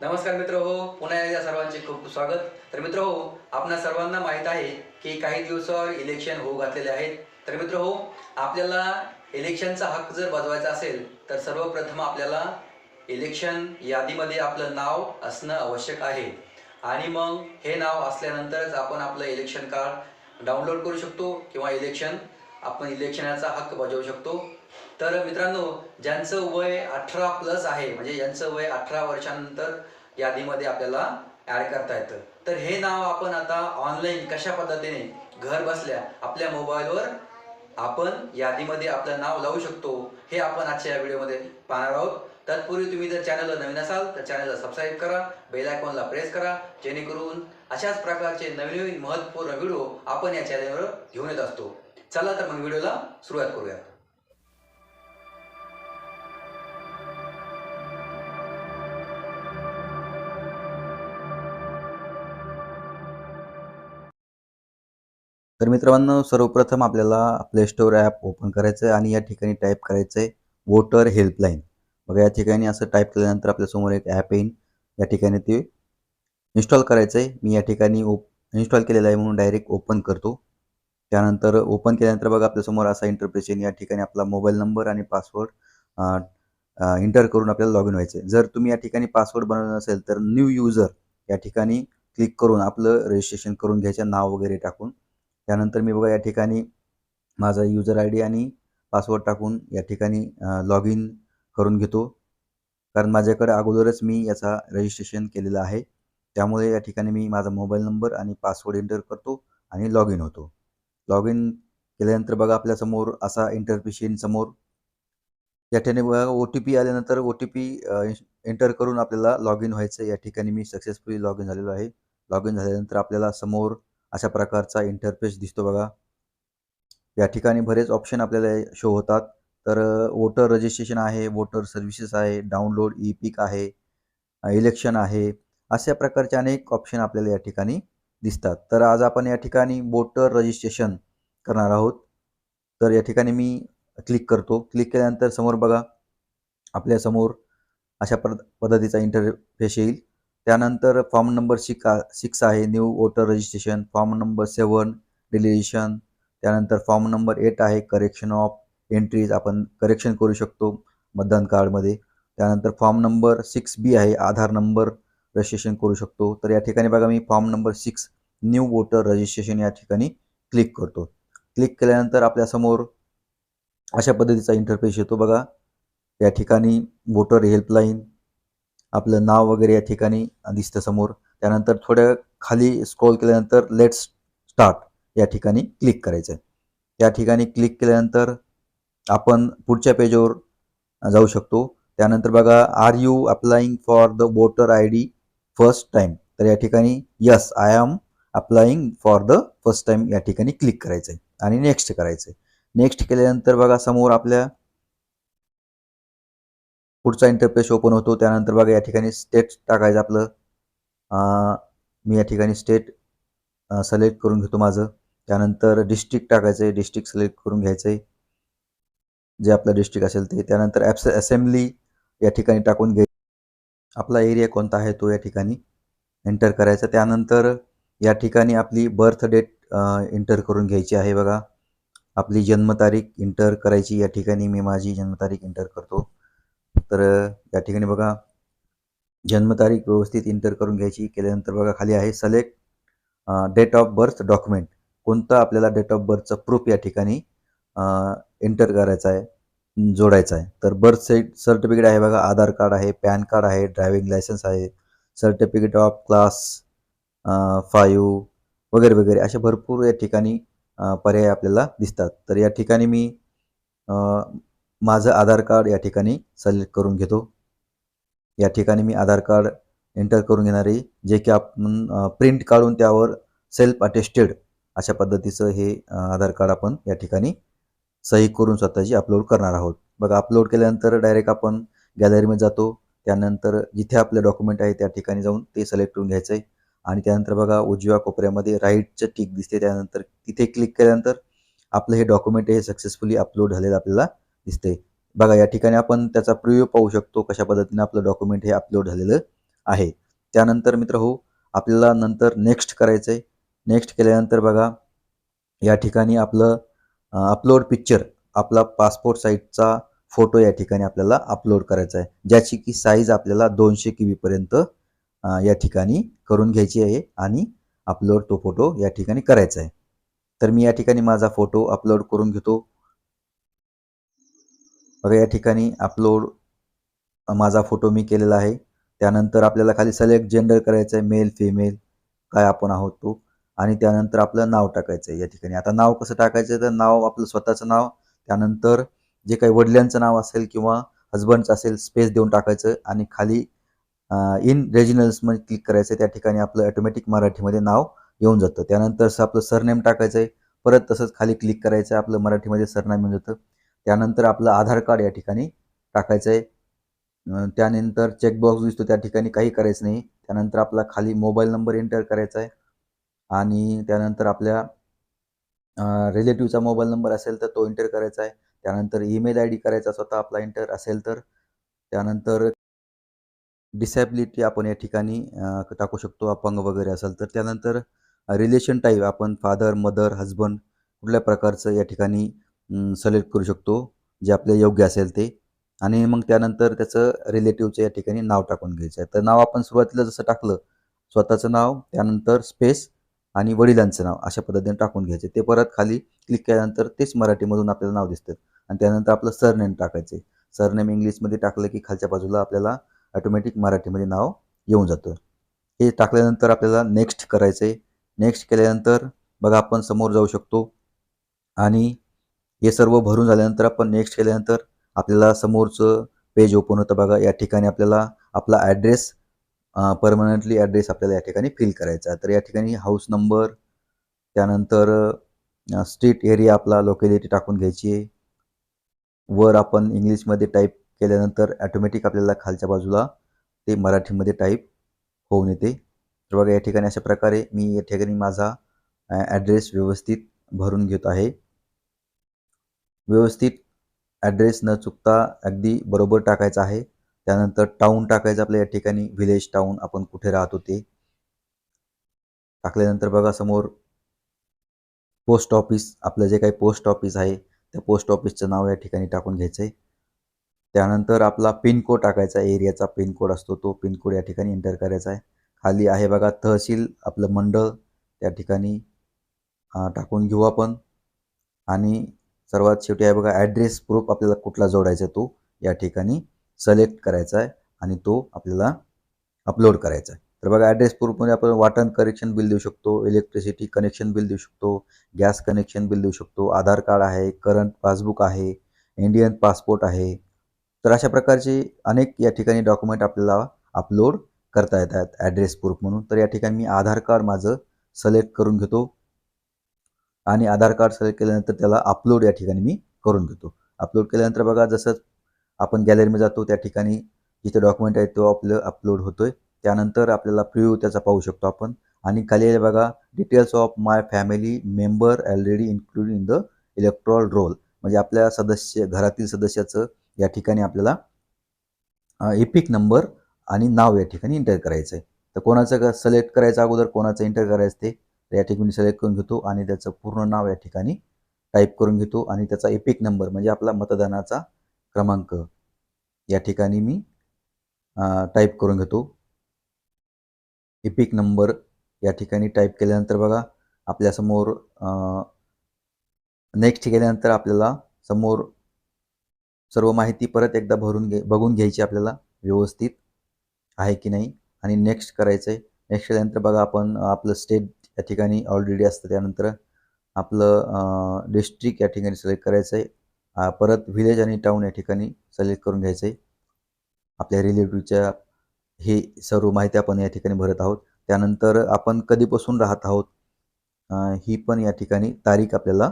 नमस्कार मित्र हो पुन्हा एकदा सर्वांचे खूप खूप स्वागत. तर मित्र हो आपणा सर्वांना माहीत आहे की काही दिवसावर इलेक्शन होऊ घातलेले आहेत. तर मित्र हो आपल्याला इलेक्शनचा हक्क जर बजवायचा असेल तर सर्वप्रथम आपल्याला इलेक्शन यादीमध्ये आपलं नाव असणं आवश्यक आहे. आणि मग हे नाव असल्यानंतरच आपण आपलं इलेक्शन कार्ड डाउनलोड करू शकतो किंवा इलेक्शन आपण इलेक्शनाचा हक्क बजावू शकतो. तर मित्रांनो ज्यांचं वय अठरा प्लस आहे म्हणजे ज्यांचं वय अठरा वर्षानंतर यादीमध्ये आपल्याला ॲड करता येतं. तर हे नाव आपण आता ऑनलाईन कशा पद्धतीने घर बसल्या आपल्या मोबाईलवर आपण यादीमध्ये आपलं नाव लावू शकतो हे आपण आजच्या या व्हिडिओमध्ये पाहणार आहोत. तत्पूर्वी तुम्ही जर चॅनलला नवीन असाल तर चॅनलला सबस्क्राईब करा बेल आयकॉनला प्रेस करा जेणेकरून अशाच प्रकारचे नवीन नवीन महत्त्वपूर्ण व्हिडिओ आपण या चॅनलवर घेऊन येत असतो. चला तर मग व्हिडिओला सुरुवात करूया. तर मित्रांनो सर्वप्रथम आपल्याला प्ले स्टोअर ॲप ओपन करायचं आहे आणि या ठिकाणी टाईप करायचं आहे वोटर हेल्पलाईन बघा या ठिकाणी असं टाईप केल्यानंतर आपल्यासमोर एक ॲप येईन या ठिकाणी ते इन्स्टॉल करायचं आहे मी या ठिकाणी ओप इन्स्टॉल केलेलं आहे म्हणून डायरेक्ट ओपन करतो. त्यानंतर ओपन केल्यानंतर बघा आपल्यासमोर असा इंटरप्रेस येईन या ठिकाणी आपला मोबाईल नंबर आणि पासवर्ड इंटर करून आपल्याला लॉग इन व्हायचं आहे जर तुम्ही या ठिकाणी पासवर्ड बनवलं नसेल तर न्यू युजर या ठिकाणी क्लिक करून आपलं रजिस्ट्रेशन करून घ्यायचं नाव वगैरे टाकून. त्यानंतर मी बघा या ठिकाणी माझा युजर आय डी आणि पासवर्ड टाकून या ठिकाणी लॉग इन करून घेतो. कारण माझ्याकडे अगोदरच मी याचा रजिस्ट्रेशन केलेलं आहे. त्यामुळे या ठिकाणी मी माझा मोबाईल नंबर आणि पासवर्ड एंटर करतो आणि लॉग इन होतो. लॉग इन केल्यानंतर बघा आपल्यासमोर असा इंटरपिशियन समोर. या ठिकाणी बघा ओ टी पी आल्यानंतर ओ टी पी एंटर करून आपल्याला लॉग इन व्हायचं या ठिकाणी मी सक्सेसफुली लॉग इन झालेलो आहे. लॉग इन झाल्यानंतर आपल्याला समोर अशा प्रकारचा इंटरफेस दिसतो बघा. या ठिकाणी बरेच ऑप्शन आपल्याला शो होतात. तर वोटर रजिस्ट्रेशन आहे वोटर सर्व्हिसेस आहे डाउनलोड ई पिक आहे इलेक्शन आहे अशा प्रकारचे अनेक ऑप्शन आपल्याला या ठिकाणी दिसतात. तर आज आपण या ठिकाणी वोटर रजिस्ट्रेशन करणार आहोत. तर या ठिकाणी मी क्लिक करतो. क्लिक केल्यानंतर समोर बघा आपल्यासमोर अशा पद्धतीचा इंटरफेस येईल. त्यानंतर फॉर्म नंबर शिका सिक्स आहे new voter registration form number seven deletion त्यानंतर फॉर्म नंबर एट आहे करेक्शन ऑफ एंट्रीज आपण करेक्शन करू शकतो मतदान कार्डमध्ये. त्यानंतर फॉर्म नंबर सिक्स बी आहे आधार नंबर रजिस्ट्रेशन करू शकतो. तर या ठिकाणी बघा मी form number six new voter registration या ठिकाणी क्लिक करतो. क्लिक केल्यानंतर आपल्यासमोर अशा पद्धतीचा इंटरफेस येतो बघा. या ठिकाणी वोटर हेल्पलाईन आपलं नाव वगैरे या ठिकाणी दिसतं समोर. त्यानंतर थोड्या खाली स्क्रोल केल्यानंतर लेट्स स्टार्ट या ठिकाणी क्लिक करायचं आहे या ठिकाणी क्लिक केल्यानंतर आपण पुढच्या पेजवर जाऊ शकतो. त्यानंतर बघा are you applying for the voter I D first time तर या ठिकाणी yes I am applying for the first time या ठिकाणी क्लिक करायचं आहे आणि नेक्स्ट करायचं आहे नेक्स्ट केल्यानंतर बघा समोर आपल्या पुढचा इंटरफेस ओपन होतो. त्यानंतर बघा या ठिकाणी स्टेट टाकायचं आपलं. मी या ठिकाणी स्टेट सिलेक्ट करून घेतो माझं. त्यानंतर डिस्ट्रिक्ट टाकायचं आहे डिस्ट्रिक्ट सिलेक्ट करून घ्यायचं आहे जे आपलं डिस्ट्रिक्ट असेल ते. त्यानंतर ॲप्स असेंब्ली या ठिकाणी टाकून घ्याय आपला एरिया कोणता आहे तो या ठिकाणी एंटर करायचा. त्यानंतर या ठिकाणी आपली बर्थ डेट एंटर करून घ्यायची आहे बघा. आपली जन्मतारीख इंटर करायची. या ठिकाणी मी माझी जन्मतारीख इंटर करतो. तर या ठिकाणी बघा जन्मतारीख व्यवस्थित इंटर करून घ्यायची केल्यानंतर बघा खाली आहे select date of birth document कोणतं आपल्याला डेट ऑफ बर्थचं प्रूफ या ठिकाणी एंटर करायचं आहे जोडायचं आहे. तर बर्थ सेट सर्टिफिकेट आहे बघा आधार कार्ड आहे पॅन कार्ड आहे ड्रायविंग लायसन्स आहे सर्टिफिकेट ऑफ क्लास फाईव्ह वगैरे वगैरे असे भरपूर या ठिकाणी पर्याय आपल्याला दिसतात. तर या ठिकाणी मी माझं आधार कार्ड या ठिकाणी सिलेक्ट करून घेतो. या ठिकाणी मी आधार कार्ड एंटर करून घेणारे जे की आपण प्रिंट काढून त्यावर सेल्फ अटेस्टेड अशा पद्धतीचं हे आधार कार्ड आपण या ठिकाणी सही करून स्वतःची अपलोड करणार आहोत. बघा अपलोड केल्यानंतर डायरेक्ट आपण गॅलरीमध्ये जातो. त्यानंतर जिथे आपले डॉक्युमेंट आहे त्या ठिकाणी जाऊन ते सिलेक्ट करून घ्यायचं आहे. आणि त्यानंतर बघा उजव्या कोपऱ्यामध्ये राईटचं टिक दिसते त्यानंतर तिथे क्लिक केल्यानंतर आपलं हे डॉक्युमेंट हे सक्सेसफुली अपलोड झालेलं आपल्याला दिसते बघा या ठिकाणी आपण त्याचा प्रिव्ह्यू पाहू शकतो कशा पद्धतीने आपलं डॉक्युमेंट हे अपलोड झालेलं आहे. त्यानंतर मित्र हो आपल्याला नंतर नेक्स्ट करायचं आहे नेक्स्ट केल्यानंतर बघा या ठिकाणी आपलं अपलोड पिक्चर आपला पासपोर्ट साईजचा फोटो या ठिकाणी आपल्याला अपलोड करायचा आहे ज्याची की साईज आपल्याला दोनशे के बीपर्यंत या ठिकाणी करून घ्यायची आहे आणि अपलोड तो फोटो या ठिकाणी करायचा आहे तर मी या ठिकाणी माझा फोटो अपलोड करून घेतो. बघा या ठिकाणी अपलोड माझा फोटो मी केलेला आहे. त्यानंतर आपल्याला खाली सिलेक्ट जेंडर करायचं आहे मेल फिमेल काय आपण आहोत तो. आणि त्यानंतर आपलं नाव टाकायचं आहे या ठिकाणी. आता नाव कसं टाकायचं? तर नाव आपलं स्वतःचं नाव त्यानंतर जे काही वडिलांचं नाव असेल किंवा हजबंडचं असेल स्पेस देऊन टाकायचं आणि खाली इन रेजिनल्समध्ये क्लिक करायचं त्या ठिकाणी आपलं ऑटोमॅटिक मराठीमध्ये नाव येऊन जातं. त्यानंतर असं आपलं सरनेम टाकायचं आहे परत तसंच खाली क्लिक करायचं आहे आपलं मराठीमध्ये सरनेम येऊन जातं. त्यानंतर आपलं आधार कार्ड या ठिकाणी टाकायचं आहे त्यानंतर चेकबॉक्स दिसतो त्या ठिकाणी काही करायचं नाही. त्यानंतर आपला खाली मोबाईल नंबर एंटर करायचा आहे आणि त्यानंतर आपल्या रिलेटिव्हचा मोबाईल नंबर असेल तर तो एंटर करायचा आहे त्यानंतर ईमेल आय डी करायचा स्वतः आपला एंटर असेल तर. त्यानंतर डिसॅबिलिटी आपण या ठिकाणी टाकू शकतो अपंग वगैरे असेल तर. त्यानंतर रिलेशन टाईप आपण फादर मदर हजबंड कुठल्या प्रकारचं या ठिकाणी सिलेक्ट करू शकतो जे आपल्या योग्य असेल ते. आणि मग त्यानंतर त्याचं रिलेटिव्हचं या ठिकाणी नाव टाकून घ्यायचं आहे. तर नाव आपण सुरुवातीला जसं टाकलं स्वतःचं नाव त्यानंतर स्पेस आणि वडिलांचं नाव अशा पद्धतीने टाकून घ्यायचे. ते परत खाली क्लिक केल्यानंतर तेच मराठीमधून आपल्याला नाव दिसतं. आणि त्यानंतर आपलं सरनेम टाकायचे सरनेम इंग्लिशमध्ये टाकलं की खालच्या बाजूला आपल्याला ऑटोमॅटिक मराठीमध्ये नाव येऊन जातं. हे टाकल्यानंतर आपल्याला नेक्स्ट करायचं आहे. नेक्स्ट केल्यानंतर बघा आपण समोर जाऊ शकतो. आणि हे सर्व भरून झाल्यानंतर आपण नेक्स्ट केल्यानंतर आपल्याला समोरचं पेज ओपन होतं बघा. या ठिकाणी आपल्याला आपला ॲड्रेस परमनंटली ॲड्रेस आपल्याला या ठिकाणी फिल करायचा आहे. तर या ठिकाणी हाऊस नंबर त्यानंतर स्ट्रीट एरिया आपला लोकॅलिटी टाकून घ्यायची आहे. वर आपण इंग्लिशमध्ये टाईप केल्यानंतर ॲटोमॅटिक आपल्याला खालच्या बाजूला ते मराठीमध्ये टाईप होऊन येते. तर बघा या ठिकाणी अशा प्रकारे मी या ठिकाणी माझा ॲड्रेस व्यवस्थित भरून घेत आहे. व्यवस्थित ॲड्रेस न चुकता अगदी बरोबर टाकायचा आहे. त्यानंतर टाऊन टाकायचं आपल्या या ठिकाणी व्हिलेज टाऊन आपण कुठे राहतो ते. टाकल्यानंतर बघा समोर पोस्ट ऑफिस आपलं जे काही पोस्ट ऑफिस आहे त्या पोस्ट ऑफिसचं नाव या ठिकाणी टाकून घ्यायचं आहे त्यानंतर आपला पिनकोड टाकायचा एरियाचा पिनकोड असतो तो. पिनकोड या ठिकाणी एंटर करायचा आहे. खाली आहे बघा तहसील आपलं मंडळ त्या ठिकाणी टाकून घेऊ आपण. आणि सर्वात शेवटी आहे बघा ॲड्रेस प्रूफ आपल्याला कुठला जोडायचा आहे तो या ठिकाणी सिलेक्ट करायचा आहे आणि तो आपल्याला अपलोड करायचा आहे. तर बघा ॲड्रेस प्रूफमध्ये आपण वाटन कनेक्शन बिल देऊ शकतो इलेक्ट्रिसिटी कनेक्शन बिल देऊ शकतो गॅस कनेक्शन बिल देऊ शकतो आधार कार्ड आहे करंट पासबुक आहे इंडियन पासपोर्ट आहे. तर अशा प्रकारचे अनेक या ठिकाणी डॉक्युमेंट आपल्याला अपलोड करता येतात ॲड्रेस प्रूफ म्हणून. तर या ठिकाणी मी आधार कार्ड माझं सिलेक्ट करून घेतो. आणि आधार कार्ड सिलेक्ट केल्यानंतर त्याला अपलोड या ठिकाणी मी करून घेतो. अपलोड केल्यानंतर बघा जसं आपण गॅलरीमध्ये जातो त्या ठिकाणी जिथे डॉक्युमेंट आहे तो आपलं अपलोड होतो आहे त्यानंतर आपल्याला प्रिव्ह्यू त्याचा पाहू शकतो आपण. आणि खाली आहे बघा details of my family member already include in the electoral roll म्हणजे आपल्या सदस्य घरातील सदस्याचं या ठिकाणी आपल्याला एपिक नंबर आणि नाव या ठिकाणी एंटर करायचं आहे तर कोणाचं सिलेक्ट करायचं अगोदर कोणाचं एंटर करायचं ते तर या ठिकाणी सिलेक्ट करून घेतो आणि त्याचं पूर्ण नाव या ठिकाणी टाईप करून घेतो आणि त्याचा एपिक नंबर म्हणजे आपला मतदानाचा क्रमांक. या ठिकाणी मी टाईप करून घेतो. एपिक नंबर या ठिकाणी टाईप केल्यानंतर बघा आपल्यासमोर नेक्स्ट केल्यानंतर आपल्याला समोर सर्व माहिती परत एकदा भरून घे बघून घ्यायची आपल्याला व्यवस्थित आहे की नाही. आणि नेक्स्ट करायचं आहे नेक्स्ट केल्यानंतर बघा आपण आपलं स्टेट या ठिकाणी ऑलरेडी असतं. त्यानंतर आपलं डिस्ट्रिक्ट या ठिकाणी सिलेक्ट करायचं आहे परत व्हिलेज आणि टाऊन या ठिकाणी सिलेक्ट करून घ्यायचं आहे आपल्या रिलेटिव्हच्या हे सर्व माहिती आपण या ठिकाणी भरत आहोत. त्यानंतर आपण कधीपासून राहत आहोत? ही पण या ठिकाणी तारीख आपल्याला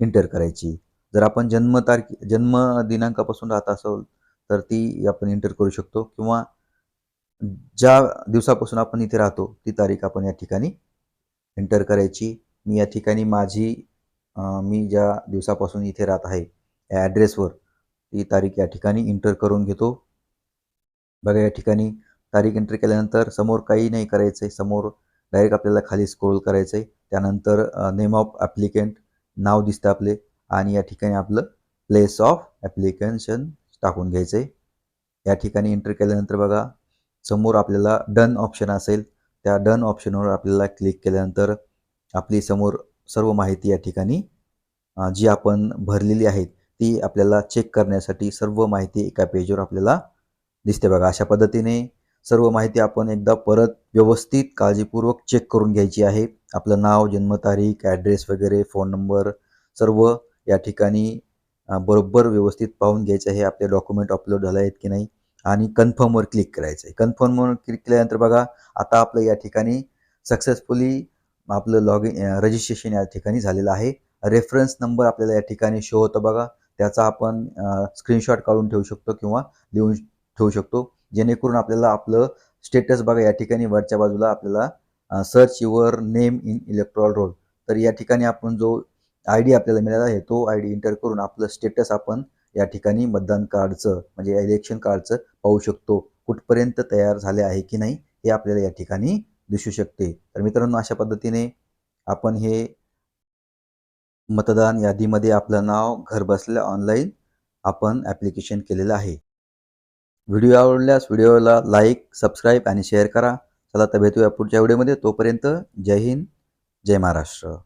एंटर करायची. जर आपण जन्मतारीख जन्म दिनांकापासून राहत असाल तर ती आपण एंटर करू शकतो. किंवा ज्या दिवसापासून आपण इथे राहतो ती तारीख आपण या ठिकाणी एंटर करायची. मी या ठिकाणी माझी मी ज्या दिवसापासून इथे राहत आहे या ॲड्रेसवर ती तारीख या ठिकाणी इंटर करून घेतो. बघा या ठिकाणी तारीख एंटर केल्यानंतर समोर काही नाही करायचं आहे समोर डायरेक्ट आपल्याला खाली स्क्रोल करायचं आहे त्यानंतर नेम ऑफ ॲप्लिकेंट नाव दिसतं आपले आणि या ठिकाणी आपलं प्लेस ऑफ ॲप्लिकेशन टाकून घ्यायचं आहे या ठिकाणी एंटर केल्यानंतर बघा समोर आपल्याला डन ऑप्शन असेल. त्या डन ऑप्शनवर आपल्याला क्लिक केल्यानंतर आपली समोर सर्व माहिती या ठिकाणी जी आपण भरलेली आहे ती आपल्याला चेक करण्यासाठी सर्व माहिती एका पेजवर आपल्याला दिसते बघा. अशा पद्धतीने सर्व माहिती आपण एकदा परत व्यवस्थित काळजीपूर्वक चेक करून घ्यायची आहे. आपलं नाव जन्मतारीख ॲड्रेस वगैरे फोन नंबर सर्व या ठिकाणी बरोबर व्यवस्थित पाहून घ्यायचं आहे. आपले डॉक्युमेंट अपलोड झाले आहेत की नाही आणि कन्फर्मवर क्लिक करायचं आहे कन्फर्मवर क्लिक केल्यानंतर बघा आता आपलं या ठिकाणी सक्सेसफुली आपलं लॉग इन रजिस्ट्रेशन या ठिकाणी झालेलं आहे. रेफरन्स नंबर आपल्याला या ठिकाणी शो होतं बघा. त्याचा आपण स्क्रीनशॉट काढून ठेवू शकतो किंवा लिहून ठेवू शकतो. जेणेकरून आपल्याला आपलं स्टेटस बघा या ठिकाणी वरच्या बाजूला आपल्याला search your name in electoral roll तर या ठिकाणी आपण जो आय डी आपल्याला मिळाला आहे तो आय डी इंटर करून आपलं स्टेटस आपण या ठिकाणी मतदान कार्डचं म्हणजे इलेक्शन कार्डचं पाहू शकतो कुठपर्यंत तयार झाले आहे की नाही हे आपल्याला या ठिकाणी दिसू शकते. तर मित्रांनो अशा पद्धतीने आपण हे मतदान यादीमध्ये आपलं नाव घर बसल्या ऑनलाईन आपण ॲप्लिकेशन केलेलं आहे. व्हिडिओ आवडल्यास व्हिडिओला लाईक सबस्क्राईब आणि शेअर करा. चला तर भेटूया पुढच्या व्हिडिओमध्ये. तोपर्यंत जय हिंद जय महाराष्ट्र.